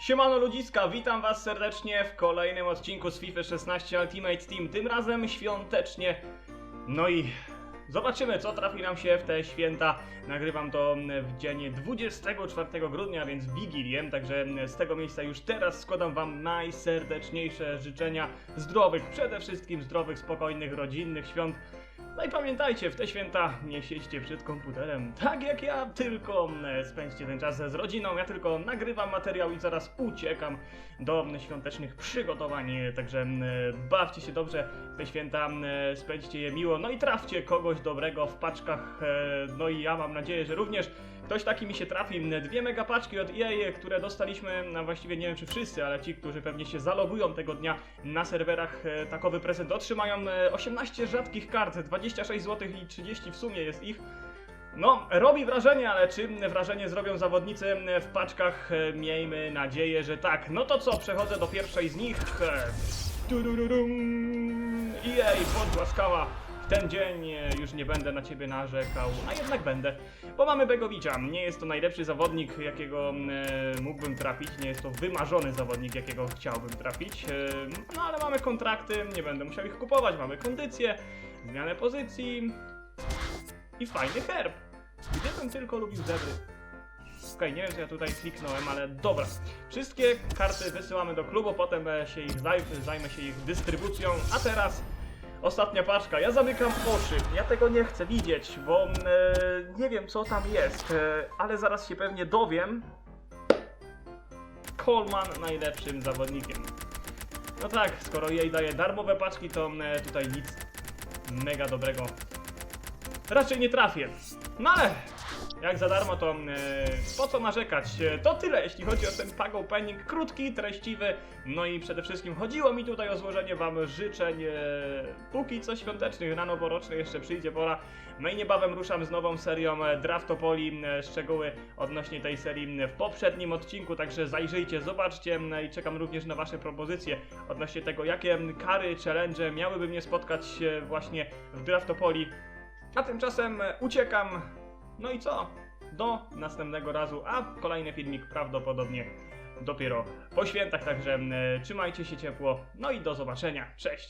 Siemano ludziska, witam was serdecznie w kolejnym odcinku z FIFA 16 Ultimate Team, tym razem świątecznie. No i zobaczymy co trafi nam się w te święta. Nagrywam to w dzień 24 grudnia, więc Wigilię, także z tego miejsca już teraz składam wam najserdeczniejsze życzenia zdrowych, przede wszystkim zdrowych, spokojnych, rodzinnych świąt. No i pamiętajcie, w te święta nie siedźcie przed komputerem, tak jak ja, tylko e, spędźcie ten czas z rodziną. Ja tylko nagrywam materiał i zaraz uciekam do świątecznych przygotowań. e, Także m, bawcie się dobrze w te święta, m, spędźcie je miło, no i trafcie kogoś dobrego w paczkach. e, No i ja mam nadzieję, że również ktoś taki mi się trafi. Dwie mega paczki od EA, które dostaliśmy, a właściwie nie wiem czy wszyscy, ale ci, którzy pewnie się zalogują tego dnia na serwerach, e, takowy prezent otrzymają e, 18 rzadkich kart, 26 zł i 30 w sumie jest ich. No, robi wrażenie, ale czy wrażenie zrobią zawodnicy w paczkach? E, Miejmy nadzieję, że tak. No to co, przechodzę do pierwszej z nich. E. EA, podgłaskała. Ten dzień e, już nie będę na ciebie narzekał, a jednak będę. Bo mamy Begowicza. Nie jest to najlepszy zawodnik, jakiego e, mógłbym trafić. Nie jest to wymarzony zawodnik, jakiego chciałbym trafić. E, no ale mamy kontrakty, nie będę musiał ich kupować. Mamy kondycję, zmianę pozycji i fajny herb. Gdybym tylko lubił zebry. Okej, nie wiem, czy ja tutaj kliknąłem, ale dobra. Wszystkie karty wysyłamy do klubu, potem e, się ich zaj zajmę się ich dystrybucją, a teraz ostatnia paczka. Ja zamykam oczy, ja tego nie chcę widzieć, bo mm, e, nie wiem, co tam jest, e, ale zaraz się pewnie dowiem. Coleman najlepszym zawodnikiem. No tak, skoro jej daje darmowe paczki, to e, tutaj nic mega dobrego raczej nie trafię. No ale jak za darmo, to e, po co narzekać? E, To tyle, jeśli chodzi o ten Pago Penning. Krótki, treściwy. No i przede wszystkim chodziło mi tutaj o złożenie Wam życzeń. E, póki co świątecznych, na noworocznych jeszcze przyjdzie pora. No i niebawem ruszam z nową serią Draftopoli. Szczegóły odnośnie tej serii w poprzednim odcinku, także zajrzyjcie, zobaczcie i czekam również na Wasze propozycje odnośnie tego, jakie kary, challenge miałyby mnie spotkać właśnie w Draftopoli. A tymczasem uciekam. No i co? Do następnego razu, a kolejny filmik prawdopodobnie dopiero po świętach, także e, trzymajcie się ciepło. No i do zobaczenia. Cześć!